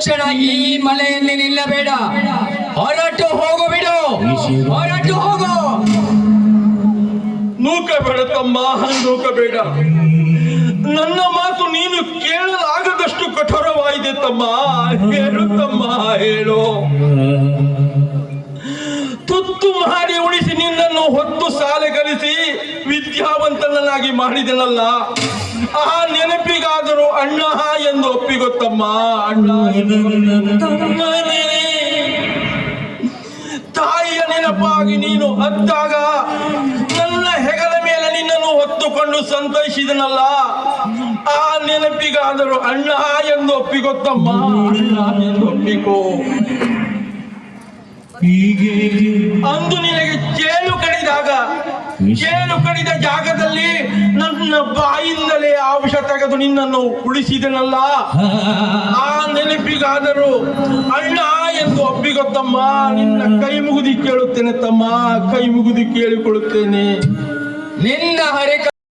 ಕ್ಷಣ ಈ ಮಲೆಯಲ್ಲಿ ನಿಲ್ಲಬೇಡ. ಹೊರಟು ಹೋಗು ಬಿಡು. ಹೊರಟು ಹೋಗು. ನೂಕಬೇಡ ತಮ್ಮ ನೂಕಬೇಡ. ನನ್ನ ಮಾತು ನೀನು ಕೇಳಲಾಗದಷ್ಟು ಕಠೋರವಾಗಿದೆ ತಮ್ಮ ಹೇಳು ತಮ್ಮ ಹೇಳು. ತುತ್ತು ಮಾಡಿ ಉಳಿಸಿ ನಿನ್ನನ್ನು ಹೊತ್ತು ಸಾಲೆ ಕಲಿಸಿ ವಿದ್ಯಾವಂತನನ್ನಾಗಿ ಮಾಡಿದನಲ್ಲ. ಆ ಎಂದು ಒಪ್ಪಿಗೊತ್ತಮ್ಮ. ತಾಯಿಯ ನೆನಪಾಗಿ ನೀನು ಅತ್ತಾಗ ನನ್ನ ಹೆಗಲ ಮೇಲೆ ನಿನ್ನನ್ನು ಹೊತ್ತುಕೊಂಡು ಸಂತೋಷಿದನಲ್ಲ ಆ ನೆನಪಿಗಾದರೂ ಅಣ್ಣ ಎಂದು ಒಪ್ಪಿಗೊತ್ತಮ್ಮ ಅಣ್ಣ ಎಂದು ಒಪ್ಪಿಕೋ. ಹೀಗೆ ಅಂದು ನಿನಗೆ ಚೇಳು ಕಡಿದಾಗ ಚೇಳು ಕಡಿದ ಜಾಗದಲ್ಲಿ ನನ್ನ ಬಾಯಿಂದಲೇ ಆ ವಿಷ ತೆಗೆದು ನಿನ್ನನ್ನು ಉಳಿಸಿದನಲ್ಲ? ಆ ನೆನಪಿಗಾದರೂ ಅಣ್ಣ ಎಂದು ಒಪ್ಪಿಗೊತ್ತಮ್ಮ ನಿನ್ನ ಕೈ ಮುಗಿದು ಕೇಳುತ್ತೇನೆ ತಮ್ಮ, ಕೈ ಮುಗಿದು ಕೇಳಿಕೊಳ್ಳುತ್ತೇನೆ. ನಿನ್ನ ಹರಿಕ